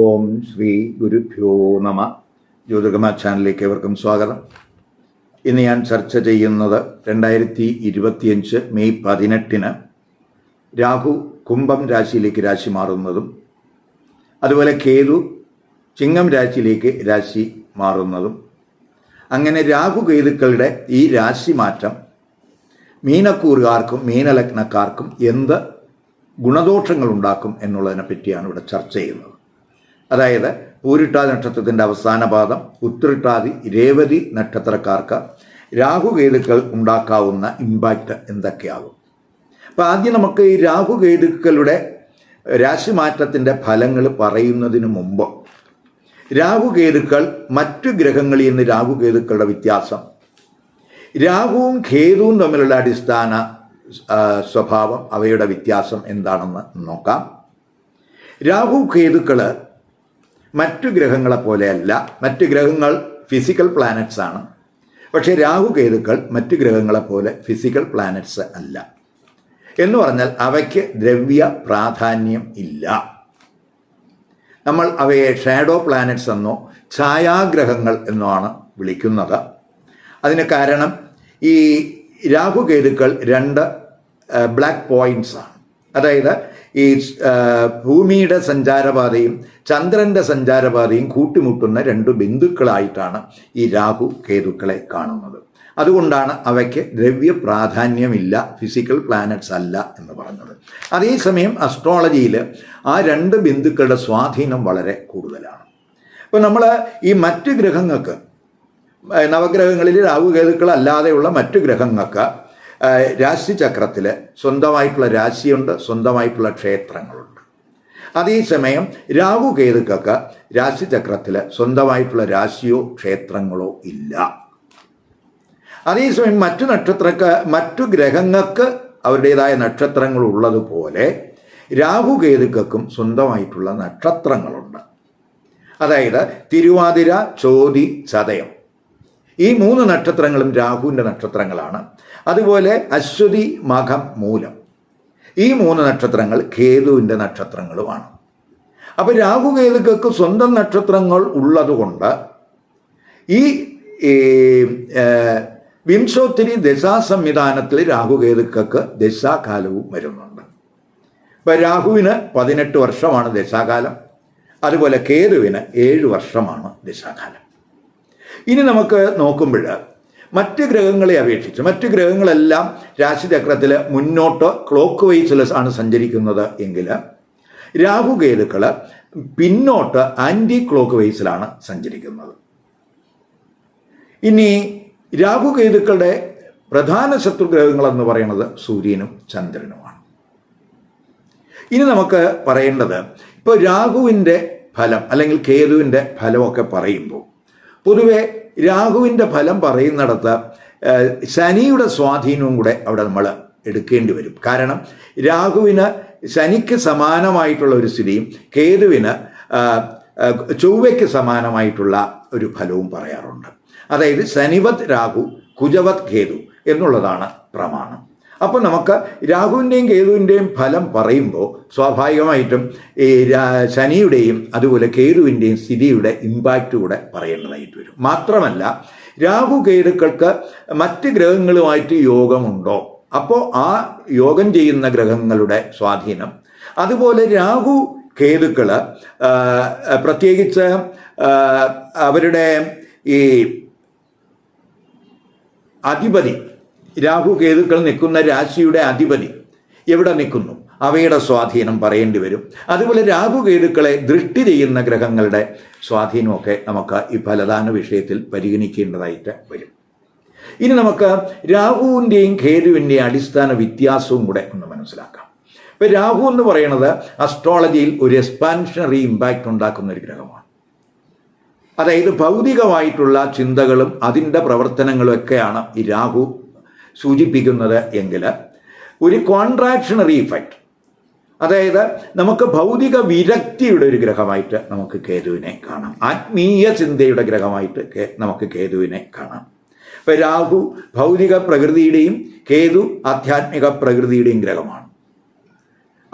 ഓം ശ്രീ ഗുരുഭ്യോ നമ. ജ്യോതിർഗമ ചാനലിലേക്ക് ഏവർക്കും സ്വാഗതം. ഇന്ന് ഞാൻ ചർച്ച ചെയ്യുന്നത് രണ്ടായിരത്തി ഇരുപത്തിയഞ്ച് മെയ് പതിനെട്ടിന് രാഹു കുംഭം രാശിയിലേക്ക് രാശി മാറുന്നതും അതുപോലെ കേതു ചിങ്ങം രാശിയിലേക്ക് രാശി മാറുന്നതും. അങ്ങനെ രാഹു കേതുക്കളുടെ ഈ രാശി മാറ്റം മീനക്കൂറുകാർക്കും മീനലഗ്നക്കാർക്കും എന്ത് ഗുണദോഷങ്ങൾ ഉണ്ടാക്കും എന്നുള്ളതിനെ പറ്റിയാണ് ഇവിടെ ചർച്ച ചെയ്യുന്നത്. അതായത് പൂരിട്ടാതി നക്ഷത്രത്തിന്റെ അവസാന പാദം ഉത്തരിട്ടാതി രേവതി നക്ഷത്രക്കാർക്ക് രാഹുകേതുക്കൾ ഉണ്ടാക്കാവുന്ന ഇമ്പാക്റ്റ് എന്തൊക്കെയാകും അപ്പോൾ ആദ്യം നമുക്ക് ഈ രാഹുകേതുക്കളുടെ രാശിമാറ്റത്തിന്റെ ഫലങ്ങൾ പറയുന്നതിന് മുമ്പ് രാഹുകേതുക്കൾ മറ്റു ഗ്രഹങ്ങളിൽ നിന്ന് രാഹുകേതുക്കളുടെ വ്യത്യാസം രാഹുവും ഖേതുവും തമ്മിലുള്ള അടിസ്ഥാന സ്വഭാവം അവയുടെ വ്യത്യാസം എന്താണെന്ന് നോക്കാം. രാഹു ഖേതുക്കൾ മറ്റു ഗ്രഹങ്ങളെ പോലെയല്ല. മറ്റു ഗ്രഹങ്ങൾ ഫിസിക്കൽ പ്ലാനറ്റ്സ് ആണ്. പക്ഷേ രാഹുകേതുക്കൾ മറ്റു ഗ്രഹങ്ങളെ പോലെ ഫിസിക്കൽ പ്ലാനറ്റ്സ് അല്ല. എന്ന് പറഞ്ഞാൽ അവയ്ക്ക് ദ്രവ്യ പ്രാധാന്യം ഇല്ല. നമ്മൾ അവയെ ഷാഡോ പ്ലാനറ്റ്സ് എന്നോ ഛായാഗ്രഹങ്ങൾ എന്നോ ആണ് വിളിക്കുന്നത്. അതിന് കാരണം ഈ രാഹുകേതുക്കൾ രണ്ട് ബ്ലാക്ക് പോയിന്റ്സ് ആണ്. അതായത് ഈ ഭൂമിയുടെ സഞ്ചാരപാതയും ചന്ദ്രന്റെ സഞ്ചാരപാതയും കൂട്ടിമുട്ടുന്ന രണ്ട് ബിന്ദുക്കളായിട്ടാണ് ഈ രാഹു കേതുക്കളെ കാണുന്നത്. അതുകൊണ്ടാണ് അവയ്ക്ക് ദ്രവ്യ പ്രാധാന്യമില്ല ഫിസിക്കൽ പ്ലാനറ്റ്സ് അല്ല എന്ന് പറഞ്ഞത്. അതേസമയം അസ്ട്രോളജിയിൽ ആ രണ്ട് ബിന്ദുക്കളുടെ സ്വാധീനം വളരെ കൂടുതലാണ്. അപ്പോൾ നമ്മൾ ഈ മറ്റ് ഗ്രഹങ്ങൾക്ക് നവഗ്രഹങ്ങളിൽ രാഹുകേതുക്കൾ അല്ലാതെയുള്ള മറ്റു ഗ്രഹങ്ങൾക്ക് രാശിചക്രത്തിൽ സ്വന്തമായിട്ടുള്ള രാശിയുണ്ട് സ്വന്തമായിട്ടുള്ള ക്ഷേത്രങ്ങളുണ്ട്. അതേസമയം രാഹുകേതുക്കൾക്ക് രാശിചക്രത്തിൽ സ്വന്തമായിട്ടുള്ള രാശിയോ ക്ഷേത്രങ്ങളോ ഇല്ല. അതേസമയം മറ്റു നക്ഷത്രക്ക് മറ്റു ഗ്രഹങ്ങൾക്ക് അവരുടേതായ നക്ഷത്രങ്ങൾ ഉള്ളതുപോലെ രാഹു രാഹുകേതുക്കൾക്കും സ്വന്തമായിട്ടുള്ള നക്ഷത്രങ്ങളുണ്ട്. അതായത് തിരുവാതിര ചോതി ചതയം. ഈ മൂന്ന് നക്ഷത്രങ്ങളും രാഹുവിന്റെ നക്ഷത്രങ്ങളാണ്. അതുപോലെ അശ്വതി മഖം മൂലം. ഈ മൂന്ന് നക്ഷത്രങ്ങൾ കേതുവിന്റെ നക്ഷത്രങ്ങളുമാണ്. അപ്പോൾ രാഹു കേതുക്കൾക്ക് സ്വന്തം നക്ഷത്രങ്ങൾ ഉള്ളതുകൊണ്ട് ഈ വിംശോത്തരി ദശാ സംവിധാനത്തിൽ രാഹുകേതുക്കൾക്ക് ദശാകാലവും വരുന്നുണ്ട്. ഇപ്പം രാഹുവിന് പതിനെട്ട് വർഷമാണ് ദശാകാലം. അതുപോലെ കേതുവിന് ഏഴ് വർഷമാണ് ദശാകാലം. ഇനി നമുക്ക് നോക്കുമ്പോൾ മറ്റ് ഗ്രഹങ്ങളെ അപേക്ഷിച്ച് മറ്റ് ഗ്രഹങ്ങളെല്ലാം രാശിചക്രത്തിൽ മുന്നോട്ട് ക്ലോക്ക് വൈസിൽ ആണ് സഞ്ചരിക്കുന്നത് എങ്കിൽ രാഹുകേതുക്കൾ പിന്നോട്ട് ആന്റി ക്ലോക്ക് വൈസിലാണ് സഞ്ചരിക്കുന്നത്. ഇനി രാഹുകേതുക്കളുടെ പ്രധാന ശത്രുഗ്രഹങ്ങൾ എന്ന് പറയുന്നത് സൂര്യനും ചന്ദ്രനുമാണ്. ഇനി നമുക്ക് പറയേണ്ടത് ഇപ്പോൾ രാഹുവിന്റെ ഫലം അല്ലെങ്കിൽ കേതുവിന്റെ ഫലമൊക്കെ പറയുമ്പോൾ പൊതുവെ രാഹുവിന്റെ ഫലം പറയുന്നിടത്ത് ശനിയുടെ സ്വാധീനവും കൂടെ അവിടെ നമ്മൾ എടുക്കേണ്ടി വരും. കാരണം രാഹുവിന് ശനിക്ക് സമാനമായിട്ടുള്ള ഒരു സ്ഥിതിയും കേതുവിന് ചൊവ്വയ്ക്ക് സമാനമായിട്ടുള്ള ഒരു ഫലവും പറയാറുണ്ട്. അതായത് ശനിവത് രാഹു കുജവത് കേതു എന്നുള്ളതാണ് പ്രമാണം. അപ്പോൾ നമുക്ക് രാഹുവിന്റെയും കേതുവിന്റെയും ഫലം പറയുമ്പോൾ സ്വാഭാവികമായിട്ടും ഈ ശനിയുടെയും അതുപോലെ കേതുവിന്റെയും സ്ഥിതിയുടെ ഇമ്പാക്റ്റ് കൂടെ പറയേണ്ടതായിട്ട് വരും. മാത്രമല്ല രാഹു കേതുക്കൾക്ക് മറ്റ് ഗ്രഹങ്ങളുമായിട്ട് യോഗമുണ്ടോ? അപ്പോൾ ആ യോഗം ചെയ്യുന്ന ഗ്രഹങ്ങളുടെ സ്വാധീനം. അതുപോലെ രാഹു കേതുക്കൾ പ്രത്യേകിച്ച് അവരുടെ ഈ അധിപതി രാഹു കേതുക്കൾ നിൽക്കുന്ന രാശിയുടെ അധിപതി എവിടെ നിൽക്കുന്നു? അവയുടെ സ്വാധീനം പറയേണ്ടി വരും. അതുപോലെ രാഹു കേതുക്കളെ ദൃഷ്ടി ചെയ്യുന്ന ഗ്രഹങ്ങളുടെ സ്വാധീനമൊക്കെ നമുക്ക് ഈ ഫലദാന വിഷയത്തിൽ പരിഗണിക്കേണ്ടതായിട്ട് വരും. ഇനി നമുക്ക് രാഹുവിന്റെയും കേതുവിന്റെയും അടിസ്ഥാന വ്യത്യാസവും കൂടെ ഒന്ന് മനസ്സിലാക്കാം. ഇപ്പം രാഹു എന്ന് പറയുന്നത് അസ്ട്രോളജിയിൽ ഒരു എക്സ്പാൻഷണറി ഇമ്പാക്റ്റ് ഉണ്ടാക്കുന്ന ഒരു ഗ്രഹമാണ്. അതായത് ഭൗതികമായിട്ടുള്ള ചിന്തകളും അതിന്റെ പ്രവർത്തനങ്ങളും ഒക്കെയാണ് ഈ രാഹു സൂചിപ്പിക്കുന്നത് എങ്കിൽ ഒരു കോൺട്രാക്ഷണറി ഇഫക്റ്റ് അതായത് നമുക്ക് ഭൗതിക വിരക്തിയുടെ ഒരു ഗ്രഹമായിട്ട് നമുക്ക് കേതുവിനെ കാണാം. ആത്മീയ ചിന്തയുടെ ഗ്രഹമായിട്ട് നമുക്ക് കേതുവിനെ കാണാം. ഇപ്പം രാഹു ഭൗതിക പ്രകൃതിയുടെയും കേതു ആധ്യാത്മിക പ്രകൃതിയുടെയും ഗ്രഹമാണ്.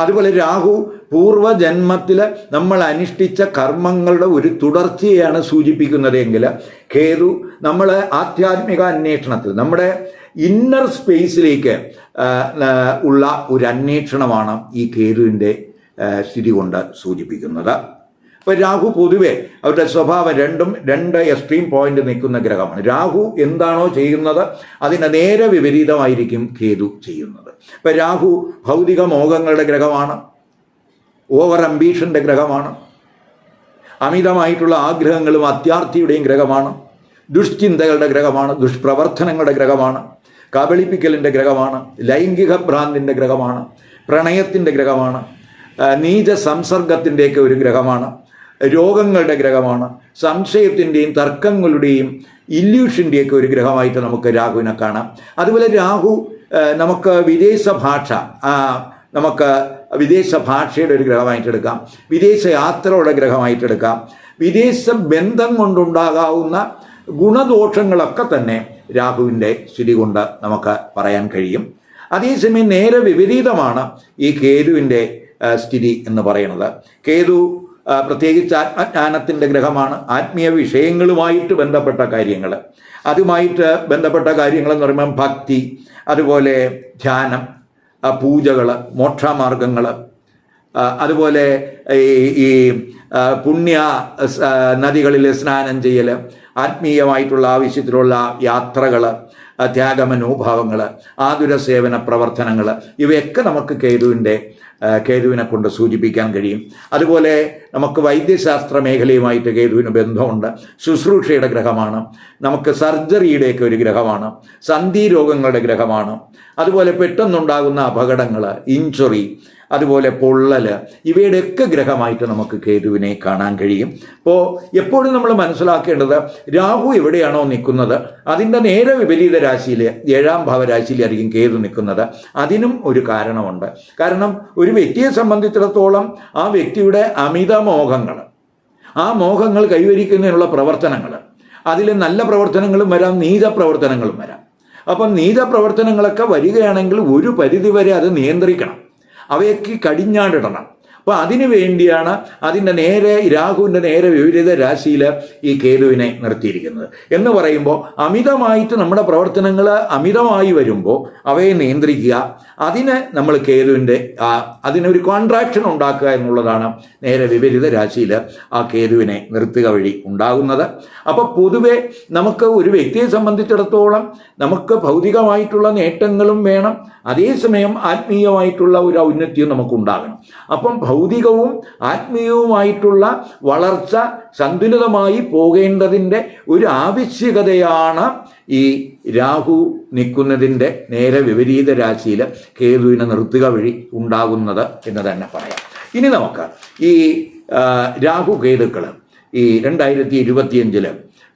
അതുപോലെ രാഹു പൂർവജന്മത്തിൽ നമ്മൾ അനുഷ്ഠിച്ച കർമ്മങ്ങളുടെ ഒരു തുടർച്ചയാണ് സൂചിപ്പിക്കുന്നത് എങ്കിൽ കേതു നമ്മൾ ആധ്യാത്മിക അന്വേഷണത്തിൽ നമ്മുടെ ഇന്നർ സ്പേസിലേക്ക് ഉള്ള ഒരു അന്വേഷണമാണ് ഈ കേതുവിന്റെ സ്ഥിതി കൊണ്ട് സൂചിപ്പിക്കുന്നത്. അപ്പോൾ രാഹു പൊതുവെ അവരുടെ സ്വഭാവം രണ്ടും രണ്ട് എക്സ്ട്രീം പോയിന്റ് നിൽക്കുന്ന ഗ്രഹമാണ്. രാഹു എന്താണോ ചെയ്യുന്നത് അതിന് നേരെ വിപരീതമായിരിക്കും കേതു ചെയ്യുന്നത്. ഇപ്പം രാഹു ഭൗതിക മോഹങ്ങളുടെ ഗ്രഹമാണ്. ഓവർ അംബീഷന്റെ ഗ്രഹമാണ്. അമിതമായിട്ടുള്ള ആഗ്രഹങ്ങളും അത്യാർത്ഥിയുടെയും ഗ്രഹമാണ്. ദുഷ്ചിന്തകളുടെ ഗ്രഹമാണ് ദുഷ്പ്രവർത്തനങ്ങളുടെ ഗ്രഹമാണ്. കബളിപ്പിക്കലിന്റെ ഗ്രഹമാണ് ലൈംഗിക ഭ്രാന്തിന്റെ ഗ്രഹമാണ് പ്രണയത്തിന്റെ ഗ്രഹമാണ് നീച സംസർഗത്തിന്റെയൊക്കെ ഒരു ഗ്രഹമാണ്. രോഗങ്ങളുടെ ഗ്രഹമാണ്. സംശയത്തിന്റെയും തർക്കങ്ങളുടെയും ഇല്യൂഷന്റെയൊക്കെ ഒരു ഗ്രഹമായിട്ട് നമുക്ക് രാഹുവിനെ കാണാം. അതുപോലെ രാഹു നമുക്ക് വിദേശ ഭാഷ നമുക്ക് വിദേശ ഭാഷയുടെ ഒരു ഗ്രഹമായിട്ടെടുക്കാം. വിദേശ യാത്രയുടെ ഗ്രഹമായിട്ടെടുക്കാം. വിദേശ ബന്ധം കൊണ്ടുണ്ടാകാവുന്ന ഗുണദോഷങ്ങളൊക്കെ തന്നെ രാഹുവിന്റെ സ്ഥിതി കൊണ്ട് നമുക്ക് പറയാൻ കഴിയും. അതേസമയം നേരെ വിപരീതമാണ് ഈ കേതുവിന്റെ സ്ഥിതി എന്ന് പറയുന്നത്. കേതു പ്രത്യേകിച്ച് ആത്മജ്ഞാനത്തിന്റെ ഗ്രഹമാണ്. ആത്മീയ വിഷയങ്ങളുമായിട്ട് ബന്ധപ്പെട്ട കാര്യങ്ങൾ. അതുമായിട്ട് ബന്ധപ്പെട്ട കാര്യങ്ങൾ എന്ന് പറയുമ്പോൾ ഭക്തി അതുപോലെ ധ്യാനം പൂജകൾ മോക്ഷമാർഗങ്ങൾ അതുപോലെ ഈ പുണ്യ നദികളിൽ സ്നാനം ചെയ്യൽ ആത്മീയമായിട്ടുള്ള ആവശ്യത്തിലുള്ള യാത്രകൾ ത്യാഗമനോഭാവങ്ങൾ ആതുര സേവന പ്രവർത്തനങ്ങൾ ഇവയൊക്കെ നമുക്ക് കേതുവിന്റെ കേതുവിനെ കൊണ്ട് സൂചിപ്പിക്കാൻ കഴിയും. അതുപോലെ നമുക്ക് വൈദ്യശാസ്ത്ര മേഖലയുമായിട്ട് കേതുവിന് ബന്ധമുണ്ട്. ശുശ്രൂഷയുടെ ഗ്രഹമാണ്. നമുക്ക് സർജറിയുടെയൊക്കെ ഒരു ഗ്രഹമാണ്. സന്ധി രോഗങ്ങളുടെ ഗ്രഹമാണ്. അതുപോലെ പെട്ടെന്നുണ്ടാകുന്ന അപകടങ്ങൾ ഇഞ്ചുറി അതുപോലെ പൊള്ളൽ ഇവയുടെയൊക്കെ ഗ്രഹമായിട്ട് നമുക്ക് കേതുവിനെ കാണാൻ കഴിയും. അപ്പോൾ എപ്പോഴും നമ്മൾ മനസ്സിലാക്കേണ്ടത് രാഹു എവിടെയാണോ നിൽക്കുന്നത് അതിന്റെ നേരെ വിപരീത രാശിയിൽ ഏഴാം ഭാവരാശിയിലായിരിക്കും കേതു നിൽക്കുന്നത്. അതിനും ഒരു കാരണമുണ്ട്. കാരണം ഒരു വ്യക്തിയെ സംബന്ധിച്ചിടത്തോളം ആ വ്യക്തിയുടെ അമിത മോഹങ്ങൾ ആ മോഹങ്ങൾ കൈവരിക്കുന്നതിനുള്ള പ്രവർത്തനങ്ങൾ അതിൽ നല്ല പ്രവർത്തനങ്ങളും വരാം നീച പ്രവർത്തനങ്ങളും വരാം. അപ്പം നീച പ്രവർത്തനങ്ങളൊക്കെ വരികയാണെങ്കിൽ ഒരു പരിധിവരെ അത് നിയന്ത്രിക്കണം. അവയ്ക്ക് കടിഞ്ഞാടിടണം അപ്പോൾ അതിനു വേണ്ടിയാണ് അതിന്റെ നേരെ രാഹുവിന്റെ നേരെ വിപരീത രാശിയിൽ ഈ കേതുവിനെ നിർത്തിയിരിക്കുന്നത്. എന്ന് പറയുമ്പോൾ അമിതമായിട്ട് നമ്മുടെ പ്രവർത്തനങ്ങൾ അമിതമായി വരുമ്പോൾ അവയെ നിയന്ത്രിക്കുക. അതിന് നമ്മൾ കേതുവിന്റെ അതിനൊരു കോൺട്രാക്ഷൻ ഉണ്ടാക്കുക എന്നുള്ളതാണ് നേരെ വിപരീത രാശിയിൽ ആ കേതുവിനെ നിർത്തുക വഴി ഉണ്ടാകുന്നത്. അപ്പോൾ പൊതുവെ നമുക്ക് ഒരു വ്യക്തിയെ സംബന്ധിച്ചിടത്തോളം നമുക്ക് ഭൗതികമായിട്ടുള്ള നേട്ടങ്ങളും വേണം. അതേസമയം ആത്മീയമായിട്ടുള്ള ഒരു ഔന്നത്യം നമുക്കുണ്ടാകണം. അപ്പം ഭൗതികവും ആത്മീയവുമായിട്ടുള്ള വളർച്ച സന്തുലിതമായി പോകേണ്ടതിന്റെ ഒരു ആവശ്യകതയാണ് ഈ രാഹു നിൽക്കുന്നതിന്റെ നേരെ വിപരീത രാശിയിൽ കേതുവിനെ നിർത്തുക വഴി ഉണ്ടാകുന്നത് എന്ന് തന്നെ പറയാം. ഇനി നമുക്ക് ഈ രാഹു കേതുക്കൾ ഈ രണ്ടായിരത്തി ഇരുപത്തിയഞ്ചിൽ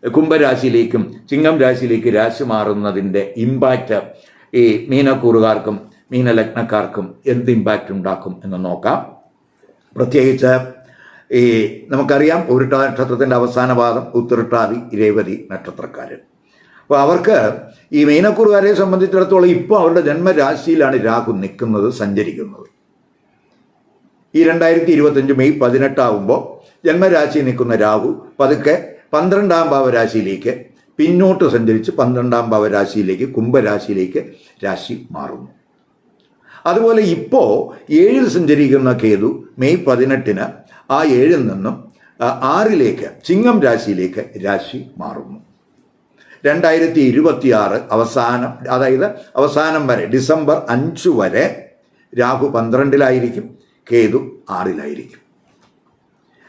കുംഭരാശിയിലേക്കും ചിങ്ങം രാശിയിലേക്ക് രാശി മാറുന്നതിന്റെ ഇമ്പാക്റ്റ് ഈ മീനക്കൂറുകാർക്കും മീനലഗ്നക്കാർക്കും എന്ത് ഇമ്പാക്റ്റ് ഉണ്ടാക്കും എന്ന് നോക്കാം. പ്രത്യേകിച്ച് ഈ നമുക്കറിയാം ഉരുട്ട നക്ഷത്രത്തിന്റെ അവസാന പാദം ഉത്തരട്ടാതി രേവതി നക്ഷത്രക്കാരൻ അപ്പോൾ അവർക്ക് ഈ മീനക്കുറുകാരെ സംബന്ധിച്ചിടത്തോളം ഇപ്പോൾ അവരുടെ ജന്മരാശിയിലാണ് രാഹു നിൽക്കുന്നത് സഞ്ചരിക്കുന്നത്. ഈ രണ്ടായിരത്തി ഇരുപത്തഞ്ച് മെയ് പതിനെട്ടാവുമ്പോൾ ജന്മരാശി നിൽക്കുന്ന രാഹു പതുക്കെ പന്ത്രണ്ടാം ഭാവരാശിയിലേക്ക് പിന്നോട്ട് സഞ്ചരിച്ച് പന്ത്രണ്ടാം ഭാവരാശിയിലേക്ക് കുംഭരാശിയിലേക്ക് രാശി മാറുന്നു. അതുപോലെ ഇപ്പോൾ ഏഴിൽ സഞ്ചരിക്കുന്ന കേതു മെയ് പതിനെട്ടിന് ആ ഏഴിൽ നിന്നും ആറിലേക്ക് ചിങ്ങം രാശിയിലേക്ക് രാശി മാറുന്നു. രണ്ടായിരത്തി ഇരുപത്തിയാറ് അവസാനം അതായത് അവസാനം വരെ ഡിസംബർ അഞ്ച് വരെ രാഹു പന്ത്രണ്ടിലായിരിക്കും കേതു ആറിലായിരിക്കും.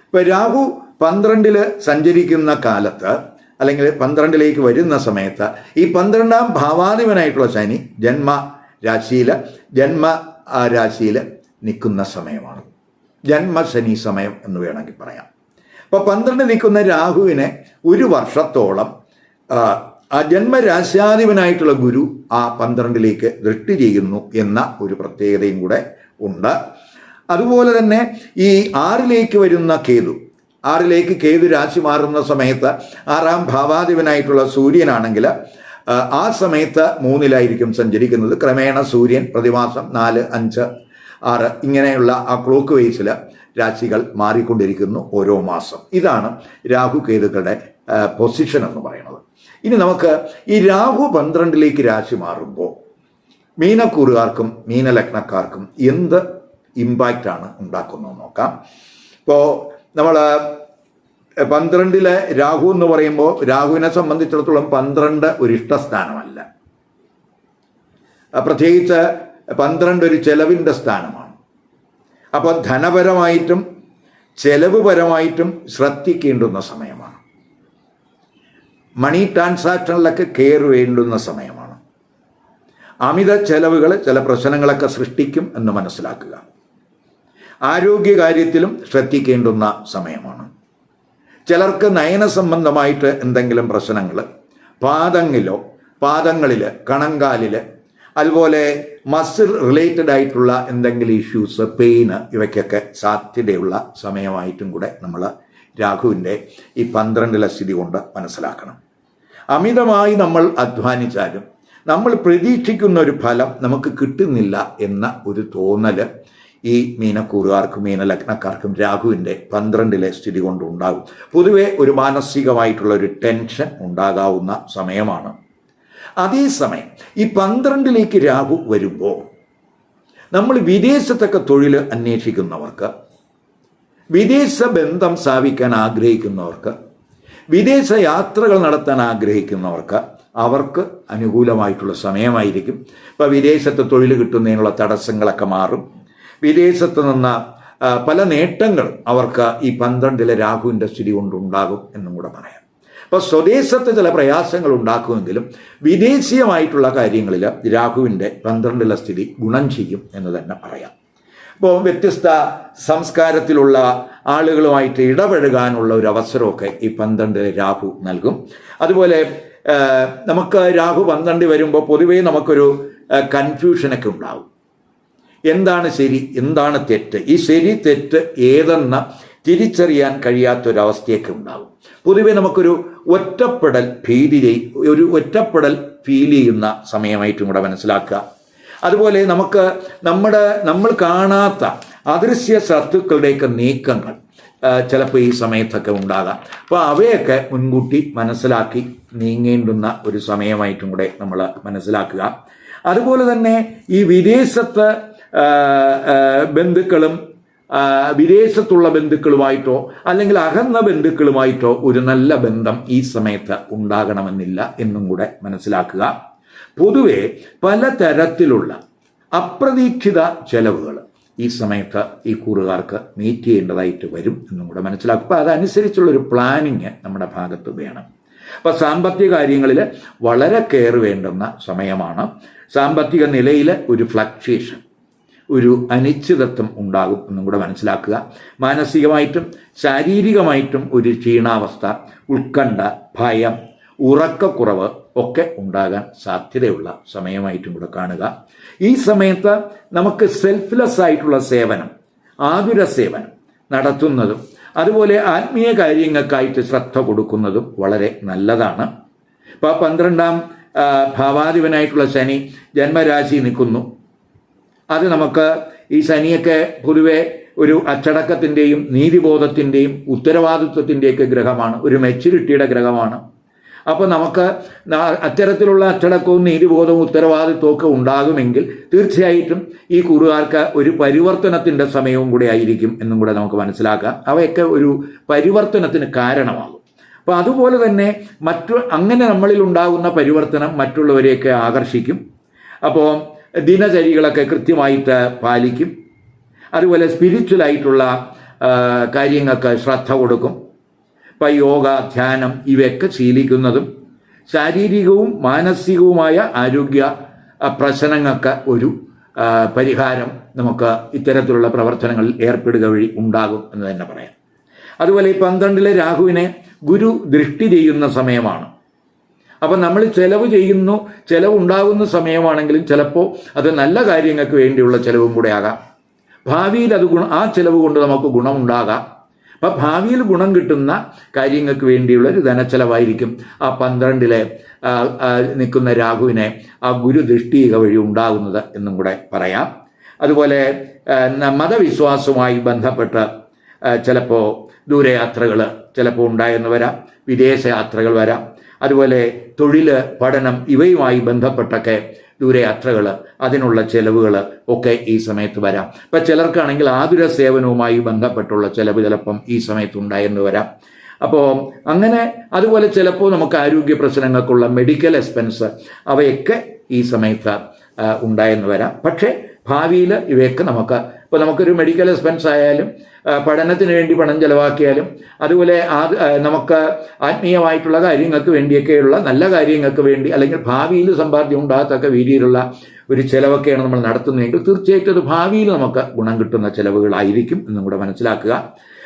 ഇപ്പൊ രാഹു പന്ത്രണ്ടിൽ സഞ്ചരിക്കുന്ന കാലത്ത് അല്ലെങ്കിൽ പന്ത്രണ്ടിലേക്ക് വരുന്ന സമയത്ത് ഈ പന്ത്രണ്ടാം ഭാവാധിപനായിട്ടുള്ള ശനി ജന്മ രാശിയിൽ ജന്മ രാശിയിൽ നിൽക്കുന്ന സമയമാണ്. ജന്മശനി സമയം എന്ന് വേണമെങ്കിൽ പറയാം. അപ്പോൾ പന്ത്രണ്ട് നിൽക്കുന്ന രാഹുവിനെ ഒരു വർഷത്തോളം ആ ജന്മരാശ്യാധിപനായിട്ടുള്ള ഗുരു ആ പന്ത്രണ്ടിലേക്ക് ദൃഷ്ടി ചെയ്യുന്നു എന്ന ഒരു പ്രത്യേകതയും കൂടെ ഉണ്ട്. അതുപോലെ തന്നെ ഈ ആറിലേക്ക് വരുന്ന കേതു ആറിലേക്ക് കേതു രാശി മാറുന്ന സമയത്ത് ആറാം ഭാവാധിപനായിട്ടുള്ള സൂര്യനാണെങ്കിൽ ആ, സമയത്ത് മൂന്നിലായിരിക്കും സഞ്ചരിക്കുന്നത്. ക്രമേണ സൂര്യൻ പ്രതിമാസം നാല് അഞ്ച് ആറ് ഇങ്ങനെയുള്ള ആ ക്ലോക്ക് വൈസിൽ രാശികൾ മാറിക്കൊണ്ടിരിക്കുന്നു ഓരോ മാസം. ഇതാണ് രാഹു കേതുക്കളുടെ പൊസിഷൻ എന്ന് പറയുന്നത്. ഇനി നമുക്ക് ഈ രാഹു പന്ത്രണ്ടിലേക്ക് രാശി മാറുമ്പോൾ മീനക്കൂറുകാർക്കും മീനലഗ്നക്കാർക്കും എന്ത് ഇമ്പാക്റ്റാണ് ഉണ്ടാക്കുന്നത് നോക്കാം. ഇപ്പോൾ നമ്മൾ പന്ത്രണ്ടിലെ രാഹു എന്ന് പറയുമ്പോൾ രാഹുവിനെ സംബന്ധിച്ചിടത്തോളം പന്ത്രണ്ട് ഒരു ഇഷ്ടസ്ഥാനമല്ല പ്രത്യേകിച്ച് പന്ത്രണ്ട് ഒരു ചെലവിന്റെ സ്ഥാനമാണ്. അപ്പോൾ ധനപരമായിട്ടും ചെലവ് പരമായിട്ടും ശ്രദ്ധിക്കേണ്ടുന്ന സമയമാണ്. മണി ട്രാൻസാക്ഷനിലൊക്കെ കെയർ വേണ്ടുന്ന സമയമാണ്. അമിത ചെലവുകൾ ചില പ്രശ്നങ്ങളൊക്കെ സൃഷ്ടിക്കും എന്ന് മനസ്സിലാക്കുക. ആരോഗ്യകാര്യത്തിലും ശ്രദ്ധിക്കേണ്ടുന്ന സമയമാണ്. ചിലർക്ക് നയന സംബന്ധമായിട്ട് എന്തെങ്കിലും പ്രശ്നങ്ങൾ പാദങ്ങളിലോ പാദങ്ങളിൽ കണങ്കാലിൽ അതുപോലെ മസിൽ റിലേറ്റഡ് ആയിട്ടുള്ള എന്തെങ്കിലും ഇഷ്യൂസ് പെയിന് ഇവയ്ക്കൊക്കെ സാധ്യതയുള്ള സമയമായിട്ടും കൂടെ നമ്മൾ രാഹുവിന്റെ ഈ പന്ത്രണ്ടിലെ സ്ഥിതി കൊണ്ട് മനസ്സിലാക്കണം. അമിതമായി നമ്മൾ അധ്വാനിച്ചാലും നമ്മൾ പ്രതീക്ഷിക്കുന്ന ഒരു ഫലം നമുക്ക് കിട്ടുന്നില്ല എന്ന ഒരു തോന്നൽ ഈ മീനക്കൂറുകാർക്കും മീനലഗ്നക്കാർക്കും രാഹുവിന്റെ പന്ത്രണ്ടിലെ സ്ഥിതി കൊണ്ടുണ്ടാകും. പൊതുവെ ഒരു മാനസികമായിട്ടുള്ള ഒരു ടെൻഷൻ ഉണ്ടാകാവുന്ന സമയമാണ്. അതേസമയം ഈ പന്ത്രണ്ടിലേക്ക് രാഹു വരുമ്പോൾ നമ്മൾ വിദേശത്തൊക്കെ തൊഴിൽ അന്വേഷിക്കുന്നവർക്ക് വിദേശ ബന്ധം സ്ഥാപിക്കാൻ ആഗ്രഹിക്കുന്നവർക്ക് വിദേശ യാത്രകൾ നടത്താൻ ആഗ്രഹിക്കുന്നവർക്ക് അവർക്ക് അനുകൂലമായിട്ടുള്ള സമയമായിരിക്കും. ഇപ്പോൾ വിദേശത്ത് തൊഴിൽ കിട്ടുന്നതിനുള്ള തടസ്സങ്ങളൊക്കെ മാറും. വിദേശത്ത് നിന്ന് പല നേട്ടങ്ങളും അവർക്ക് ഈ പന്ത്രണ്ടിലെ രാഹുവിന്റെ സ്ഥിതി കൊണ്ടുണ്ടാകും എന്നും കൂടെ പറയാം. അപ്പോൾ സ്വദേശത്ത് ചില പ്രയാസങ്ങൾ ഉണ്ടാക്കുമെങ്കിലും വിദേശീയമായിട്ടുള്ള കാര്യങ്ങളിൽ രാഹുവിന്റെ പന്ത്രണ്ടിലെ സ്ഥിതി ഗുണം ചെയ്യും എന്ന് തന്നെ പറയാം. ഇപ്പോൾ വ്യത്യസ്ത സംസ്കാരത്തിലുള്ള ആളുകളുമായിട്ട് ഇടപഴകാനുള്ള ഒരു അവസരമൊക്കെ ഈ പന്ത്രണ്ട് രാഹു നൽകും. അതുപോലെ നമുക്ക് രാഹു പന്ത്രണ്ട് വരുമ്പോൾ പൊതുവേ നമുക്കൊരു കൺഫ്യൂഷനൊക്കെ ഉണ്ടാവും. എന്താണ് ശരി എന്താണ് തെറ്റ്? ഈ ശരി തെറ്റ് ഏതെന്ന് തിരിച്ചറിയാൻ കഴിയാത്തൊരവസ്ഥയൊക്കെ ഉണ്ടാകും പൊതുവെ നമുക്കൊരു ഒറ്റപ്പെടൽ ഭീതി ഒരു ഒറ്റപ്പെടൽ ഫീൽ ചെയ്യുന്ന സമയമായിട്ടും കൂടെ മനസ്സിലാക്കുക. അതുപോലെ നമുക്ക് നമ്മുടെ നമ്മൾ കാണാത്ത അദൃശ്യ ശത്രുക്കളുടെയൊക്കെ നീക്കങ്ങൾ ചിലപ്പോൾ ഈ സമയത്തൊക്കെ ഉണ്ടാകാം. അപ്പോൾ അവയൊക്കെ മുൻകൂട്ടി മനസ്സിലാക്കി നീങ്ങേണ്ടുന്ന ഒരു സമയമായിട്ടും കൂടെ നമ്മൾ മനസ്സിലാക്കുക. അതുപോലെ തന്നെ ഈ വിദേശത്ത് ബന്ധുക്കളും വിദേശത്തുള്ള ബന്ധുക്കളുമായിട്ടോ അല്ലെങ്കിൽ അകന്ന ബന്ധുക്കളുമായിട്ടോ ഒരു നല്ല ബന്ധം ഈ സമയത്ത് ഉണ്ടാകണമെന്നില്ല എന്നും കൂടെ മനസ്സിലാക്കുക. പൊതുവെ പലതരത്തിലുള്ള അപ്രതീക്ഷിത ചെലവുകൾ ഈ സമയത്ത് ഈ കൂറുകാർക്ക് മീറ്റ് ചെയ്യേണ്ടതായിട്ട് വരും എന്നും കൂടെ മനസ്സിലാക്കുക. അപ്പോൾ അതനുസരിച്ചുള്ളൊരു പ്ലാനിങ് നമ്മുടെ ഭാഗത്ത് വേണം. അപ്പോൾ സാമ്പത്തിക കാര്യങ്ങളിൽ വളരെ കെയർ വേണ്ടുന്ന സമയമാണ്. സാമ്പത്തിക നിലയിൽ ഒരു ഫ്ലക്ച്വേഷൻ ഒരു അനിശ്ചിതത്വം ഉണ്ടാകും എന്നും കൂടെ മനസ്സിലാക്കുക. മാനസികമായിട്ടും ശാരീരികമായിട്ടും ഒരു ക്ഷീണാവസ്ഥ ഉത്കണ്ഠ ഭയം ഉറക്കക്കുറവ് ഒക്കെ ഉണ്ടാകാൻ സാധ്യതയുള്ള സമയമായിട്ടും കൂടെ കാണുക. ഈ സമയത്ത് നമുക്ക് സെൽഫ്ലെസ് ആയിട്ടുള്ള സേവനം ആതുര സേവനം നടത്തുന്നതും അതുപോലെ ആത്മീയ കാര്യങ്ങൾക്കായിട്ട് ശ്രദ്ധ കൊടുക്കുന്നതും വളരെ നല്ലതാണ്. ഇപ്പോൾ പന്ത്രണ്ടാം ഭാവാധിപനായിട്ടുള്ള ശനി ജന്മരാശി നിൽക്കുന്നു. അത് നമുക്ക് ഈ ശനിയൊക്കെ പൊതുവെ ഒരു അച്ചടക്കത്തിന്റെയും നീതിബോധത്തിന്റെയും ഉത്തരവാദിത്വത്തിന്റെയൊക്കെ ഗ്രഹമാണ്. ഒരു മെച്യൂരിറ്റിയുടെ ഗ്രഹമാണ്. അപ്പോൾ നമുക്ക് അത്തരത്തിലുള്ള അച്ചടക്കവും നീതിബോധവും ഉത്തരവാദിത്വവും ഒക്കെ ഉണ്ടാകുമെങ്കിൽ തീർച്ചയായിട്ടും ഈ കുറുകാർക്ക് ഒരു പരിവർത്തനത്തിന്റെ സമയവും കൂടെ ആയിരിക്കും എന്നും കൂടെ നമുക്ക് മനസ്സിലാക്കാം. അവയൊക്കെ ഒരു പരിവർത്തനത്തിന് കാരണമാകും. അപ്പോൾ അതുപോലെ തന്നെ മറ്റു അങ്ങനെ നമ്മളിൽ ഉണ്ടാകുന്ന പരിവർത്തനം മറ്റുള്ളവരെയൊക്കെ ആകർഷിക്കും. അപ്പോൾ ദിനചര്യകളൊക്കെ കൃത്യമായിട്ട് പാലിക്കും. അതുപോലെ സ്പിരിച്വലായിട്ടുള്ള കാര്യങ്ങൾക്ക് ശ്രദ്ധ കൊടുക്കും. ഇപ്പം യോഗ ധ്യാനം ഇവയൊക്കെ ശീലിക്കുന്നതും ശാരീരികവും മാനസികവുമായ ആരോഗ്യ പ്രശ്നങ്ങൾക്ക് ഒരു പരിഹാരം നമുക്ക് ഇത്തരത്തിലുള്ള പ്രവർത്തനങ്ങളിൽ ഏർപ്പെടുക വഴി ഉണ്ടാകും എന്ന് തന്നെ പറയാം. അതുപോലെ ഈ പന്ത്രണ്ടിലെ രാഹുവിനെ ഗുരു ദൃഷ്ടി ചെയ്യുന്ന സമയമാണ്. അപ്പം നമ്മൾ ചിലവ് ചെയ്യുന്നു ചിലവുണ്ടാകുന്ന സമയമാണെങ്കിലും ചിലപ്പോൾ അത് നല്ല കാര്യങ്ങൾക്ക് വേണ്ടിയുള്ള ചിലവും കൂടെ ആകാം. ഭാവിയിൽ അത് ഗുണം ആ ചിലവ് കൊണ്ട് നമുക്ക് ഗുണമുണ്ടാകാം അപ്പം ഭാവിയിൽ ഗുണം കിട്ടുന്ന കാര്യങ്ങൾക്ക് വേണ്ടിയുള്ള ഒരു ധനച്ചെലവായിരിക്കും ആ പന്ത്രണ്ടിലെ നിൽക്കുന്ന രാഹുവിനെ ആ ഗുരു ദൃഷ്ടിക വഴി ഉണ്ടാകുന്നത് എന്നും കൂടെ പറയാം. അതുപോലെ മതവിശ്വാസവുമായി ബന്ധപ്പെട്ട് ചിലപ്പോൾ ദൂരയാത്രകൾ ചിലപ്പോൾ ഉണ്ടായെന്ന് വരാം വിദേശയാത്രകൾ വരാം. അതുപോലെ തൊഴിൽ പഠനം ഇവയുമായി ബന്ധപ്പെട്ടൊക്കെ ദൂരയാത്രകൾ അതിനുള്ള ചെലവുകൾ ഒക്കെ ഈ സമയത്ത് വരാം. ഇപ്പം ചിലർക്കാണെങ്കിൽ ആതുര സേവനവുമായി ബന്ധപ്പെട്ടുള്ള ചിലവ് ചിലപ്പം ഈ സമയത്ത് ഉണ്ടായെന്ന് വരാം. അപ്പോൾ അങ്ങനെ അതുപോലെ ചിലപ്പോൾ നമുക്ക് ആരോഗ്യ പ്രശ്നങ്ങൾക്കുള്ള മെഡിക്കൽ എക്സ്പെൻസ് അവയൊക്കെ ഈ സമയത്ത് ഉണ്ടായെന്ന് വരാം. പക്ഷേ ഭാവിയിൽ ഇവയൊക്കെ നമുക്ക് ഇപ്പോൾ നമുക്കൊരു മെഡിക്കൽ എക്സ്പെൻസ് ആയാലും പഠനത്തിന് വേണ്ടി പണം ചെലവാക്കിയാലും അതുപോലെ ആ, നമുക്ക് ആത്മീയമായിട്ടുള്ള കാര്യങ്ങൾക്ക് വേണ്ടിയൊക്കെയുള്ള നല്ല കാര്യങ്ങൾക്ക് വേണ്ടി അല്ലെങ്കിൽ ഭാവിയിൽ സമ്പാദ്യം ഉണ്ടാകത്തക്ക രീതിയിലുള്ള ഒരു ചിലവൊക്കെയാണ് നമ്മൾ നടത്തുന്നതെങ്കിൽ തീർച്ചയായിട്ടും അത് ഭാവിയിൽ നമുക്ക് ഗുണം കിട്ടുന്ന ചിലവുകളായിരിക്കും എന്നും കൂടെ മനസ്സിലാക്കുക.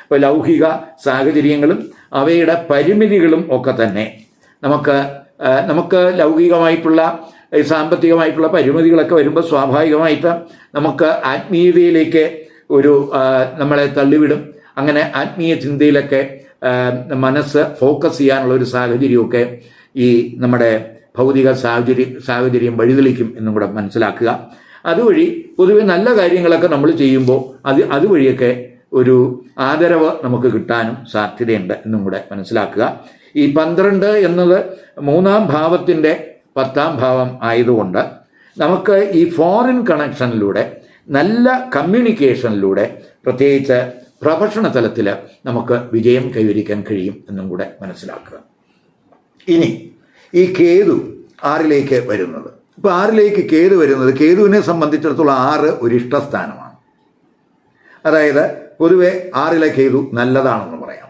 ഇപ്പോൾ ലൗകിക സാഹചര്യങ്ങളും അവയുടെ പരിമിതികളും ഒക്കെ തന്നെ നമുക്ക് നമുക്ക് ലൗകികമായിട്ടുള്ള സാമ്പത്തികമായിട്ടുള്ള പരിമിതികളൊക്കെ വരുമ്പോൾ സ്വാഭാവികമായിട്ട് നമുക്ക് ആത്മീയതയിലേക്ക് ഒരു നമ്മളെ തള്ളിവിടും. അങ്ങനെ ആത്മീയ ചിന്തയിലൊക്കെ മനസ്സ് ഫോക്കസ് ചെയ്യാനുള്ള ഒരു സാഹചര്യമൊക്കെ ഈ നമ്മുടെ ഭൗതിക സാഹചര്യം സാഹചര്യം വഴിതെളിക്കും എന്നും കൂടെ മനസ്സിലാക്കുക. അതുവഴി പൊതുവെ നല്ല കാര്യങ്ങളൊക്കെ നമ്മൾ ചെയ്യുമ്പോൾ അത് അതുവഴിയൊക്കെ ഒരു ആദരവ് നമുക്ക് കിട്ടാനും സാധ്യതയുണ്ട് എന്നും കൂടെ മനസ്സിലാക്കുക. ഈ പന്ത്രണ്ട് എന്നത് മൂന്നാം ഭാവത്തിന്റെ പത്താം ഭാവം ആയതുകൊണ്ട് നമുക്ക് ഈ ഫോറിൻ കണക്ഷനിലൂടെ നല്ല കമ്മ്യൂണിക്കേഷനിലൂടെ പ്രത്യേകിച്ച് പ്രൊഫഷണ തലത്തിൽ നമുക്ക് വിജയം കൈവരിക്കാൻ കഴിയും എന്നും കൂടെ മനസ്സിലാക്കുക. ഇനി ഈ കേതു ആറിലേക്ക് വരുന്നത്. ഇപ്പോൾ ആറിലേക്ക് കേതു വരുന്നത് കേതുവിനെ സംബന്ധിച്ചിടത്തോളം ആറ് ഒരു ഇഷ്ടസ്ഥാനമാണ് അതായത് പൊതുവെ ആറിലെ കേതു നല്ലതാണെന്ന് പറയാം.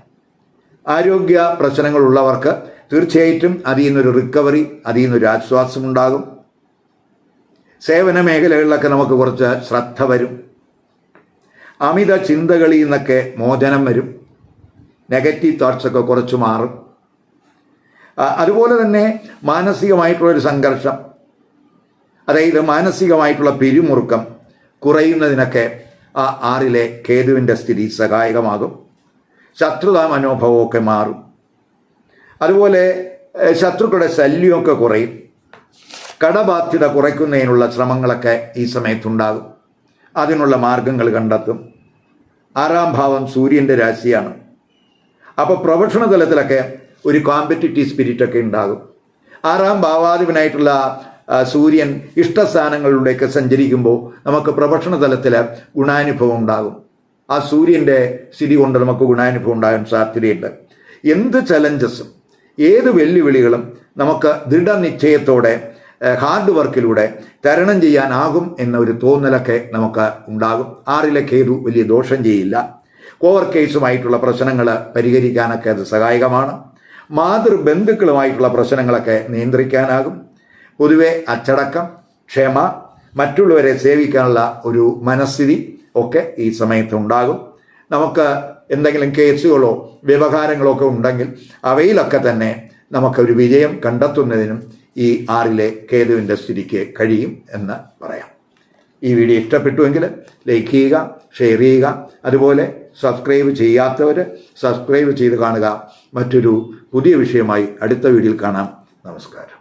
ആരോഗ്യ പ്രശ്നങ്ങളുള്ളവർക്ക് തീർച്ചയായിട്ടും അതിൽ നിന്നൊരു റിക്കവറി അതിൽ നിന്നൊരു ആശ്വാസം ഉണ്ടാകും. സേവന മേഖലകളിലൊക്കെ നമുക്ക് കുറച്ച് ശ്രദ്ധ വരും. അമിത ചിന്തകളിൽ നിന്നൊക്കെ മോചനം വരും. നെഗറ്റീവ് തോട്ട്സൊക്കെ കുറച്ച് മാറും. അതുപോലെ തന്നെ മാനസികമായിട്ടുള്ളൊരു സംഘർഷം അതായത് മാനസികമായിട്ടുള്ള പിരിമുറുക്കം കുറയുന്നതിനൊക്കെ ആ ആറിലെ കേതുവിന്റെ സ്ഥിതി സഹായകമാകും. ശത്രുതാ മനോഭാവമൊക്കെ മാറും. അതുപോലെ ശത്രുക്കളുടെ ശല്യമൊക്കെ കുറയും. കടബാധ്യത കുറയ്ക്കുന്നതിനുള്ള ശ്രമങ്ങളൊക്കെ ഈ സമയത്തുണ്ടാകും. അതിനുള്ള മാർഗങ്ങൾ കണ്ടെത്തും. ആറാം ഭാവം സൂര്യന്റെ രാശിയാണ്. അപ്പോൾ പ്രൊഫഷണൽ തലത്തിലൊക്കെ ഒരു കോമ്പറ്റിറ്റീവ് സ്പിരിറ്റൊക്കെ ഉണ്ടാകും. ആറാം ഭാവാധിപനായിട്ടുള്ള സൂര്യൻ ഇഷ്ടസ്ഥാനങ്ങളിലൂടെയൊക്കെ സഞ്ചരിക്കുമ്പോൾ നമുക്ക് പ്രൊഫഷണൽ തലത്തിൽ ഗുണാനുഭവം ഉണ്ടാകും. ആ സൂര്യന്റെ സ്ഥിതി കൊണ്ട് നമുക്ക് ഗുണാനുഭവം ഉണ്ടാകാൻ സാധ്യതയുണ്ട്. എന്ത് ചലഞ്ചസും ഏത് വെല്ലുവിളികളും നമുക്ക് ദൃഢനിശ്ചയത്തോടെ ഹാർഡ് വർക്കിലൂടെ തരണം ചെയ്യാനാകും എന്ന ഒരു തോന്നലൊക്കെ നമുക്ക് ഉണ്ടാകും. ആറിലെ കേതു വലിയ ദോഷം ചെയ്യില്ല. കോവർ കേസുമായിട്ടുള്ള പ്രശ്നങ്ങൾ പരിഹരിക്കാനൊക്കെ അത് സഹായകമാണ്. മാതൃബന്ധുക്കളുമായിട്ടുള്ള പ്രശ്നങ്ങളൊക്കെ നിയന്ത്രിക്കാനാകും. പൊതുവെ അച്ചടക്കം ക്ഷമ മറ്റുള്ളവരെ സേവിക്കാനുള്ള ഒരു മനസ്ഥിതി ഒക്കെ ഈ സമയത്ത് ഉണ്ടാകും. നമുക്ക് എന്തെങ്കിലും കേസുകളോ വ്യവഹാരങ്ങളോ ഒക്കെ ഉണ്ടെങ്കിൽ അവയിലൊക്കെ തന്നെ നമുക്കൊരു വിജയം കണ്ടെത്തുന്നതിനും ഈ ആറിലെ കേതുവിന്റെ സ്ഥിതിക്ക് കഴിയും എന്ന് പറയാം. ഈ വീഡിയോ ഇഷ്ടപ്പെട്ടുവെങ്കിൽ ലൈക്ക് ചെയ്യുക ഷെയർ ചെയ്യുക. അതുപോലെ സബ്സ്ക്രൈബ് ചെയ്യാത്തവർ സബ്സ്ക്രൈബ് ചെയ്ത് കാണുക. മറ്റൊരു പുതിയ വിഷയമായി അടുത്ത വീഡിയോയിൽ കാണാം. നമസ്കാരം.